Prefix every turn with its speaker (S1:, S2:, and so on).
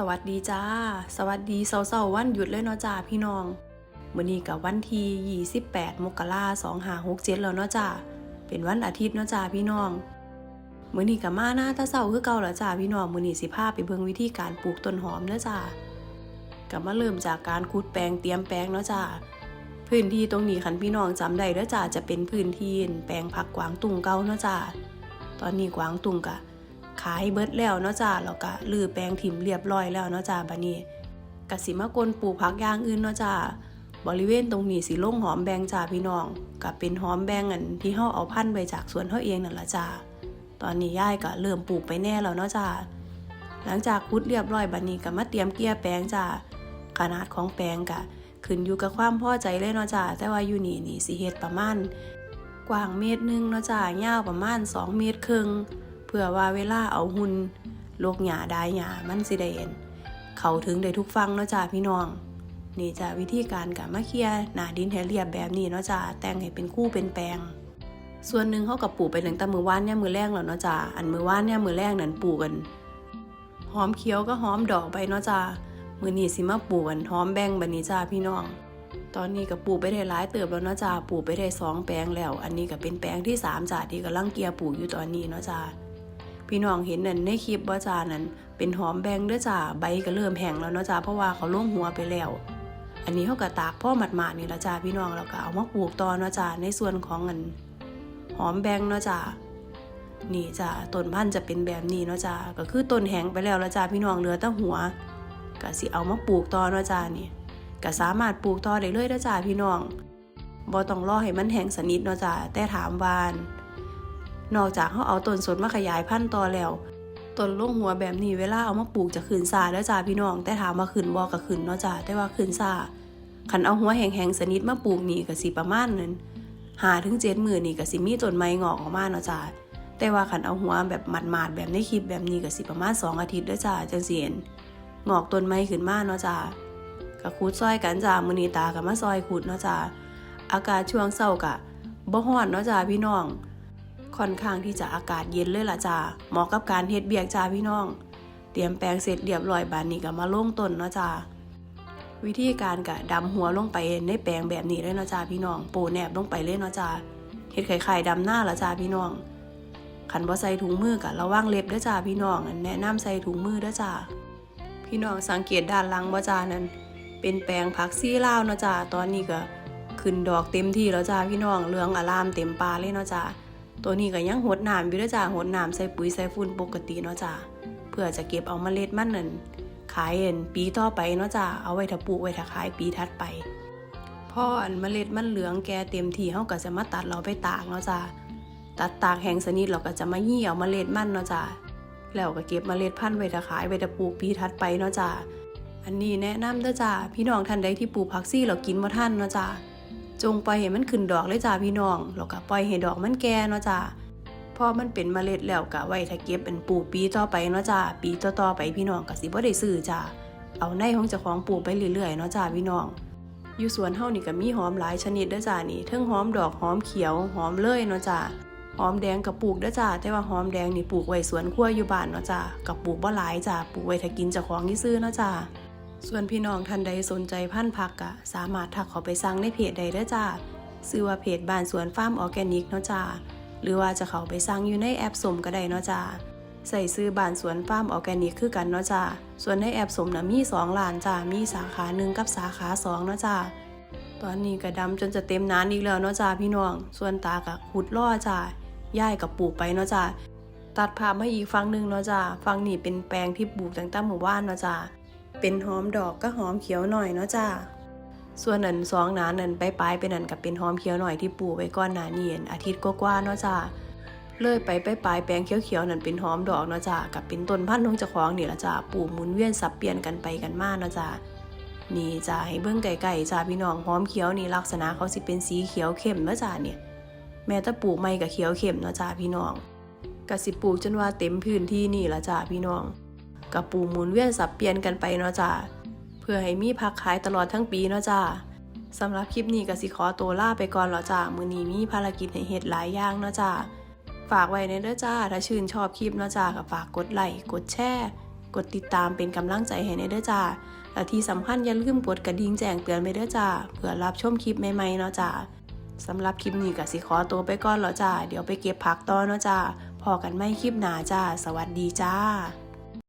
S1: สวัสดีจ้า สวัสดีเสาร์ๆวันหยุดเลยเนาะจ้าพี่น้องมื้อนี้กับวันที่28 มกราคม2567แล้วเนาะจ้าเป็นวันอาทิตย์เนาะจ้าพี่น้องมื้อนี้กับมาหน้าตาเศร้าคือเก่าแล้วจ้าพี่น้องมื้อนี้สิพาไปเบิ่งวิธีการปลูกต้นหอมเด้อจ้าก็มาเริ่มจากการขุดแปลงเตรียมแปลงเนาะจ้าพื้นที่ตรงนี้คันพี่น้องจำได้เด้อจ้าจะเป็นพื้นที่แปลงผักกวางตุ่งเก่าเนาะจ้าตอนนี้กวางตุ่งกะ ขายเบิดแล้วเนาะจ้าแล้วก็ลือแปลงถิ่มเรียบร้อยแล้วเนาะจ้าบัดนี้กสิมากลปลูกผักอย่างอื่นเนาะจ้าบริเวณตรงนี้สิลงหอมแบงจ้าพี่น้องก็เป็นหอมแบงอันที่เฮาเอาพันธุ์ไปจากสวนเฮาเองนั่นละจ้าตอนนี้ย่ายก็เริ่มปลูกไปแน่แล้วเนาะจ้าหลังจากคุดเรียบร้อยบัดนี้ก็มาเตรียมเกลี่ยแปลงจ้าขนาดของแปลงก็ขึ้นอยู่กับความพอใจเลยเนาะจ้าแต่ว่าอยู่นี่นี่สิเฮ็ดประมาณกว้างเมตรหนึ่งเนาะจ้ายาวประมาณสองเมตรครึ่ง เพื่อว่าเวลาเอาหุ่นโลกหยาได้หยามันสิได้เห็นเขาถึงได้ทุกฟังเนาะจ้าพี่น้อง นี่จ้าวิธีการกับมาเคียหนาดินให้เรียบแบบนี้เนาะจ้าแต่งให้เป็นคู่เป็นแปลง ส่วนหนึ่งเขากับปลูกไปตั้งต่มือว่านเนี่ยมือแรกแล้วเนาะจ้าอันมือว่านเนี่ยมือแรกนั้นปลูกกันหอมเขียวก็หอมดอกไปเนาะจ้ามือนี้สิมาปลูกกันหอมแบงบันนี้จ้าพี่น้อง ตอนนี้ก็ปลูกไปได้หลายเติบแล้วเนาะจ้าปลูกไปได้สองแปลงแล้ว อันนี้ก็เป็นแปลงที่สามจ้าที่กำลังเกียร์ปลูกอยู่ตอนนี้เนาะจ้า พี่น้องเห็นนั่นในคลิปว่าจานั้น เป็นหอมแบงเด้อจ้าใบก็เริ่มแห้งแล้วเนาะจ้าเพราะว่าเขาล่วงหัวไปแล้ว อันนี้เขาก็ตากพ่อหมาดๆนี่ละจ้าพี่น้องแล้วก็เอามาปลูกต่อเนาะจ้าในส่วนของเงินหอมแบงเนาะจ้านี่จ้าต้นพันธุ์จะเป็นแบบนี้เนาะจ้าก็คือต้นแห้งไปแล้วละจ้าพี่น้องเหลือแต่หัวก็สิเอามาปลูกต่อเนาะจ้านี่ก็สามารถปลูกต่อได้เลยเด้อจ้าพี่น้องบ่ต้องรอให้มันแห้งสนิทเนาะจ้าแต่ถามวาน นอกจากเขาเอาต้นสนมาขยายพันธุ์ต่อแล้วต้นลงหัวแบบนี้เวลาเอามาปลูกจะขึ้นซาแล้วจ้าพี่น้อง แต่ถามว่าขึ้นบ่ก็ขึ้นเนาะจ้าแต่ว่าขึ้นซาขันเอาหัวแห้งๆสนิทมาปลูกนี่ก็สิประมาณนั้นหาถึงเจ็ดหมือนี่ก็สิมีต้นไม้งอกออกมาเนาะจ้าแต่ว่าขันเอาหัวแบบหมาดๆแบบในคลิปแบบนี้ก็สิประมาณสองอาทิตย์เด้อจ้าจังสิเห็นงอกต้นไม้ขึ้นมาเนาะจ้าก็คูดซอยกันจ้ามือนีตาก็มาซอยขุดเนาะจ้าอากาศช่วงเช้ากะบ่ฮ้อนเนาะจ้าพี่น้อง ค่อนข้างที่จะอากาศเย็นเลยล่ะจ้าเหมาะกับการเฮ็ดเบียกจ้าพี่น้อง เตรียมแปลงเสร็จเรียบร้อยบานนี้ก็มาลงต้นเนาะจ้าวิธีการกะดำหัวลงไปในแปลงแบบนี้เลยเนาะจ้าพี่น้องปะแนบลงไปเลยเนาะจ้าเฮ็ดไข่ไข่ดำหน้าละจ้าพี่น้องขันบ่ใส่ถุงมือกะระวังเล็บเด้อจ้าพี่น้องแนะนำใส่ถุงมือเด้อจ้าพี่น้องสังเกตด้านหลังบ่จ้านั้น เป็นแปลงผักซี่ลาวเนาะจ้าตอนนี้ก็ขึ้นดอกเต็มที่แล้วจ้าพี่น้องเหลืองอารามเต็มปาเลยเนาะจ้า ตัวนี้ก็ยังหดน้ำอยู่ด้อจ้าหดน้ำใส่ปุ๋ยใส่ฝุ่นปกติเนาะจ้าเพื่อจะเก็บเอาเมล็ดมันนั่นขายเห็นปีต่อไปเนาะจ้าเอาไว้ถ้าปลูกไว้ถ้าขายปีถัดไปพออันเมล็ดมันเหลืองแกเต็มที่เฮาก็จะมาตัดเราไปตากเนาะจ้าตัดตากแห้งสนิทเราก็จะมายี่เอาเมล็ดมันเนาะจ้าแล้วก็เก็บเมล็ดพันธุ์ไว้ถ้าขายไว้ถ้าปลูกปีถัดไปเนาะจ้าอันนี้แนะนำเด้อจ้าพี่น้องท่านใดที่ปลูกผักซี่เรากินบ่ทันเนาะจ้า จงปล่อยให้มันขึ้นดอกเลยจ้าพี่น้องแล้วก็ปล่อยให้ดอกมันแก่เนาะจ้าพอมันเป็นเมล็ดแล้วก็ไว้ถ้าเก็บเป็นปลูกปีต่อไปเนาะจ้าปีต่อๆไปพี่น้องก็สิบ่ได้ซื้อจ้าเอาในของเจ้าของปลูกไปเรื่อยๆเนาะจ้าพี่น้องอยู่สวนเฮานี่ก็มีหอมหลายชนิดด้อจ้านี่ทั้งหอมดอกหอมเขียวหอมเลยเนาะจ้าหอมแดงกับปลูกด้อจ้าแต่ว่าหอมแดงนี่ปลูกไว้สวนครัวอยู่บ้านเนาะจ้ากับปลูกบ่หลายจ้าปลูกไว้ถ้ากินเจ้าของที่ซื้อเนาะจ้า ส่วนพี่น้องท่านใดสนใจพันธุ์ผักกะ สามารถทักเขาไปสั่งในเพจใดเด้จ้าซื้อว่าเพจบ้านสวนฟาร์มออร์แกนิกเนาะจ้าหรือว่าจะเขาไปสั่งอยู่ในแอปสมก็ได้เนาะจ้าใส่ซื้อบ้านสวนฟาร์มออร์แกนิกคือกันเนาะจ้าส่วนในแอปสมนะมี2ล้านจ้ามีสาขาหนึ่งกับสาขา2เนาะจ้าตอนนี้ก็ดำจนจะเต็มนานอีกแล้วเนาะจ้าพี่น้อง ส่วนตากะขุดล่อจ้าย่ายกับปลูกไปเนาะจ้าตัดภาพมาอีกฝั่งหนึ่งเนาะจ้าฝั่งนี้เป็นแปลงที่ปลูกตั้งแต่หมู่บ้านเนาะจ้า เป็นหอมดอกก็หอมเขียวหน่อยเนาะจ้าส่วนนันสองหนานั้นไปปลายๆไปนั่นกับเป็นหอมเขียวหน่อยที่ปลูกไว้ก้อนหนาเนี่เห็นอาทิตย์กว่าๆเนาะจ้าเลยไปไปปลายแปลงเขียวๆนั่นเป็นหอมดอกเนาะจ้ากับเป็นต้นพันธุ์ของเจ้าของนี่ละจ้าปลูกหมุนเวียนสับเปลี่ยนกันไปกันมาเนาะจ้านี่จ้าให้เบิ่งไก่ๆจ้าพี่น้องหอมเขียวนี่ลักษณะเขาสิเป็นสีเขียวเข้มเนาะจ้าเนี่ยแม้แต่ปลูกไม่กับเขียวเข้มเนาะจ้าพี่น้องกสิปลูกจนว่าเต็มพื้นที่นี่ละจ้าพี่น้อง กับปูหมุนเวียนสับเปลี่ยนกันไปเนาะจ้าเพื่อให้มีผักขายตลอดทั้งปีเนาะจ้าสำหรับคลิปนี้ก็สิขอตัวลาไปก่อนแล้วจ้ามือนี้มีภารกิจให้เฮ็ดหลายอย่างเนาะจ้าฝากไว้ในเด้อจ้า ถ้าชื่นชอบคลิปเนาะจ้าก็ฝากกดไลค์กดแชร์กดติดตามเป็นกำลังใจให้ในเด้อจ้าและที่สำคัญอย่าลืมกดกระดิ่งแจ้งเตือนไปเด้อจ้าเพื่อรับชมคลิปใหม่ๆเนาะจ้าสำหรับคลิปนี้ก็สิขอตัวไปก่อนแล้วจ้าเดี๋ยวไปเก็บผักต่อเนาะจ้าพอกันไม่คลิปหนาจ้า สวัสดีจ้า